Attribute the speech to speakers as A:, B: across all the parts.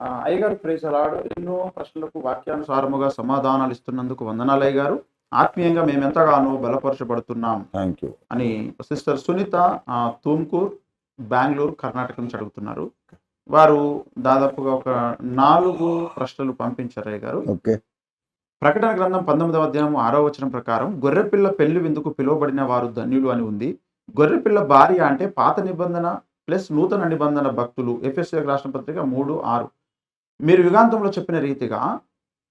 A: అయ్యగారు ప్రేసలాడు ఎన్నో ప్రశ్నలకు వాక్యానుసారముగా సమాధానాలు ఇస్తున్నందుకు వందనాలు అయ్యగారు. ఆత్మీయంగా మేము ఎంతగానో బలపరచబడుతున్నాం
B: థ్యాంక్ యూ
A: అని సిస్టర్ సునీత తుమ్కూర్ బెంగళూరు కర్ణాటక నుంచి అడుగుతున్నారు. వారు దాదాపుగా ఒక నాలుగు ప్రశ్నలు పంపించారు అయ్య గారు
B: ఓకే
A: ప్రకటన గ్రంథం పంతొమ్మిదవ అధ్యాయం ఆరో వచనం ప్రకారం గొర్రెపిల్ల పెళ్ళి విందుకు పిలువబడిన వారు ధన్యులు అని ఉంది. గొర్రెపిల్ల భార్య అంటే పాత నిబంధన ప్లస్ నూతన నిబంధన భక్తులు. ఎఫ్ఎస్ఏ రాష్ట్ర పత్రిక మూడు ఆరు. మీరు యుగాంతంలో చెప్పిన రీతిగా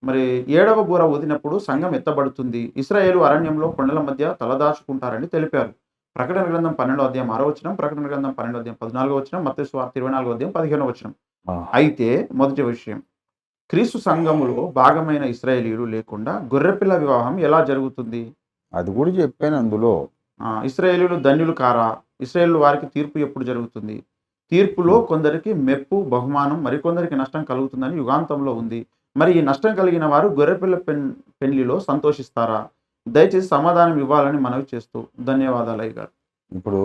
A: మరి ఏడవ బూర ఊదినప్పుడు సంఘం ఎత్తబడుతుంది. ఇస్రాయేలు అరణ్యంలో కొండల మధ్య తలదాచుకుంటారని తెలిపారు. ప్రకటన గ్రంథం పన్నెండో అధ్యాయం ఆరో వచనం ప్రకటన గ్రంథం పన్నెండో అధ్యాయం పద్నాలుగో వచనం మత్స్య స్వార్థ ఇరవై నాలుగో అధ్యాయం పదిహేనో వచనం. అయితే మొదటి విషయం క్రీస్తు సంఘములో భాగమైన ఇస్రాయేలీలు లేకుండా గొర్రెపిల్ల వివాహం ఎలా జరుగుతుంది?
B: అది కూడా చెప్పాను అందులో.
A: ఇస్రాయేలీలు ధన్యులు కారా? ఇస్రాయేలు వారికి తీర్పు ఎప్పుడు జరుగుతుంది? తీర్పులో కొందరికి మెప్పు బహుమానం మరికొందరికి నష్టం కలుగుతుందని యుగాంతంలో ఉంది. మరి ఈ నష్టం కలిగిన వారు గొర్రెపిల్ల పెన్ పెళ్ళిలో సంతోషిస్తారా? దయచేసి సమాధానం ఇవ్వాలని మనవి చేస్తూ ధన్యవాదాలు అయ్య గారు
B: ఇప్పుడు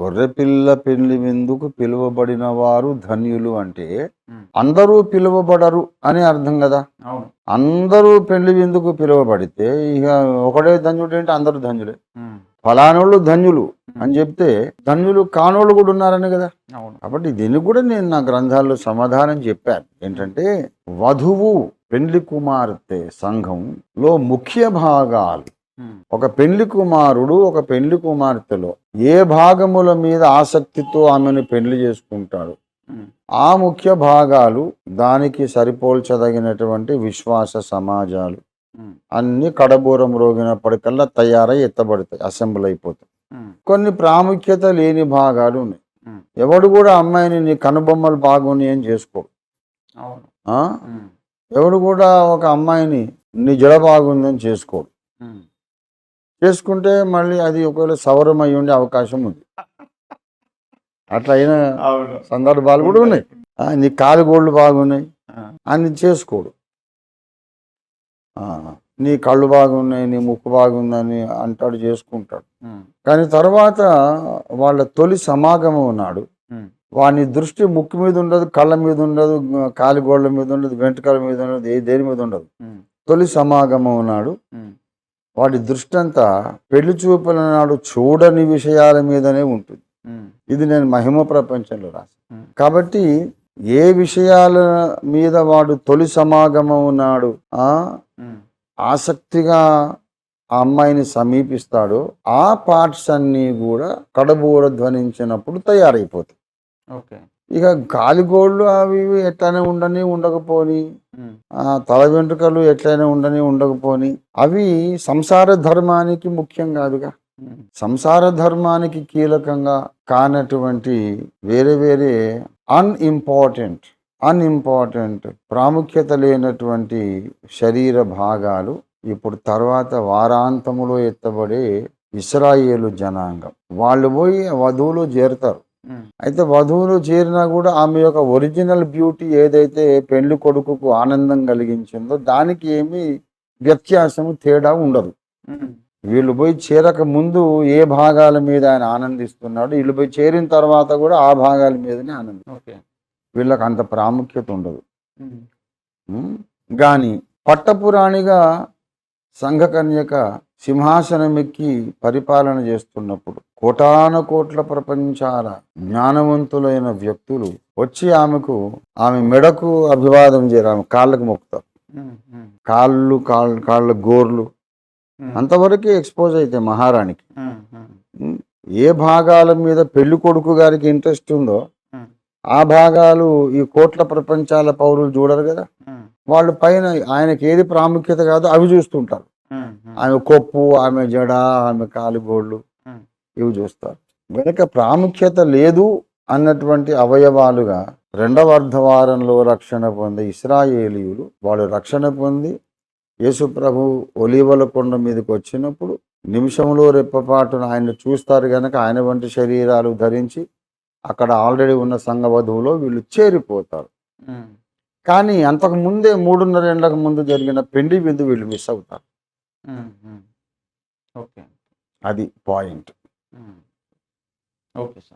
B: గొర్రెపిల్ల పెళ్ళి విందుకు పిలువబడిన వారు ధన్యులు అంటే. అందరూ పిలువబడరు అని అర్థం కదా. అందరూ పెళ్ళి విందుకు పిలువబడితే ఇక ఒకడే ధన్యుడు అంటే అందరూ ధన్యులే. ఫలానోళ్ళు ధన్యులు అని చెప్తే ధన్యులు కానోళ్ళు కూడా ఉన్నారని కదా. కాబట్టి దీనికి కూడా నేను నా గ్రంథాల్లో సమాధానం చెప్పాను. ఏంటంటే వధువు పెండ్లి కుమార్తె సంఘంలో ముఖ్య భాగాలు. ఒక పెండ్లి కుమారుడు ఒక పెండ్లి కుమార్తెలో ఏ భాగముల మీద ఆసక్తితో ఆమెను పెండ్లి చేసుకుంటాడు. ఆ ముఖ్య భాగాలు దానికి సరిపోల్చదగినటువంటి విశ్వాస సమాజాలు. అన్ని కడబూరం రోగినప్పటికల్లా తయారై ఎత్తబడతాయి అసెంబ్ల్ అయిపోతాయి. కొన్ని ప్రాముఖ్యత లేని భాగాలు ఉన్నాయి. ఎవడు కూడా అమ్మాయిని నీ కనుబొమ్మలు బాగున్నాయి అని చేసుకోడు
A: అవును
B: ఆ?
A: ఉమ్.
B: ఎవడు కూడా ఒక అమ్మాయిని నీ జడ బాగుందని చేసుకోడు
A: ఉమ్.
B: చేసుకుంటే మళ్ళీ అది ఒకవేళ సవరం అయి ఉండే అవకాశం ఉంది అట్లా అయిన సందర్భాలు కూడా ఉన్నాయి నీ కాలు గోళ్ళు బాగున్నాయి. అని చేసుకోడు ఆ, నీ కళ్ళు బాగున్నాయి నీ ముక్కు బాగుందని అంటాడు చేసుకుంటాడు. కానీ తర్వాత వాళ్ళ తొలి సమాగమం ఉన్నాడు. వాని దృష్టి ముక్కు మీద ఉండదు కళ్ళ మీద ఉండదు కాలి గోళ్ళ మీద ఉండదు వెంట్రుకల మీద ఉండదు ఏ దేని మీద ఉండదు. తొలి సమాగమం ఉన్నాడు. వాడి దృష్టి అంతా పెళ్ళి చూపుల నాడు చూడని విషయాల మీదనే ఉంటుంది. ఇది నేను మహిమ ప్రపంచంలో రాశాను
A: ఉమ్.
B: కాబట్టి ఏ విషయాల మీద వాడు తొలి సమాగమం ఉన్నాడు. ఆసక్తిగా ఆ అమ్మాయిని సమీపిస్తాడో ఆ పార్ట్స్ అన్నీ కూడా కడబూర ధ్వనించినప్పుడు తయారైపోతాయి
A: ఓకే
B: ఇక గాలిగోళ్ళు అవి ఇవి ఎట్లనే ఉండని ఉండకపోని తల వెంట్రుకలు ఎట్లయినా ఉండని ఉండకపోని అవి సంసార ధర్మానికి ముఖ్యం కాదుగా. సంసార ధర్మానికి కీలకంగా కానటువంటి వేరే వేరే అన్ఇంపార్టెంట్ అన్ఇంపార్టెంట్ ప్రాముఖ్యత లేనటువంటి శరీర భాగాలు ఇప్పుడు తర్వాత వారాంతములో ఎత్తబడే ఇస్రాయేలు జనాంగం వాళ్ళు పోయి వధువులో చేరుతారు. అయితే వధువులు చేరినా కూడా ఆమె యొక్క ఒరిజినల్ బ్యూటీ ఏదైతే పెళ్ళి కొడుకుకు ఆనందం కలిగించిందో దానికి ఏమీ వ్యత్యాసము తేడా ఉండదు. వీళ్ళు పోయి చేరక ముందు ఏ భాగాల మీద ఆయన ఆనందిస్తున్నాడు వీళ్ళు పోయి చేరిన తర్వాత కూడా ఆ భాగాల మీదనే ఆనందం
A: ఓకే
B: వీళ్ళకి అంత ప్రాముఖ్యత ఉండదు? గాని పట్టపురాణిగా సంఘకన్యక సింహాసనం ఎక్కి పరిపాలన చేస్తున్నప్పుడు కోటాను కోట్ల ప్రపంచాల జ్ఞానవంతులైన వ్యక్తులు వచ్చి ఆమెకు ఆమె మెడకు అభివాదం చేయరు ఆమె కాళ్ళకు మొక్కుతారు. కాళ్ళు కాళ్ళు కాళ్ళ గోర్లు. అంతవరకే ఎక్స్పోజ్ అయితే మహారాణికి? ఏ భాగాల మీద పెళ్ళి కొడుకు గారికి ఇంట్రెస్ట్ ఉందో. ఆ భాగాలు ఈ కోట్ల ప్రపంచాల పౌరులు చూడరు కదా. వాళ్ళు పైన ఆయనకి ఏది ప్రాముఖ్యత కాదో అవి చూస్తుంటారు. ఆమె కొప్పు ఆమె జడ ఆమె కాలుగోళ్ళు. ఇవి చూస్తారు వెనక ప్రాముఖ్యత లేదు అన్నటువంటి అవయవాలుగా రెండవ అర్ధవారంలో రక్షణ పొంది ఇస్రాయేలీయులు వాళ్ళు రక్షణ పొంది యేసు ప్రభు ఒలీవల కొండ మీదకి వచ్చినప్పుడు నిమిషంలో రెప్పపాటున ఆయన్ని చూస్తారు గనక ఆయన వంటి శరీరాలు ధరించి అక్కడ ఆల్రెడీ ఉన్న సంఘ వధువులో వీళ్ళు చేరిపోతారు. కానీ అంతకు ముందే మూడున్నర ఏళ్ళకు ముందు జరిగిన పెండి విందు వీళ్ళు మిస్ అవుతారు.
A: ఓకే
B: అది పాయింట్.
A: Okay sir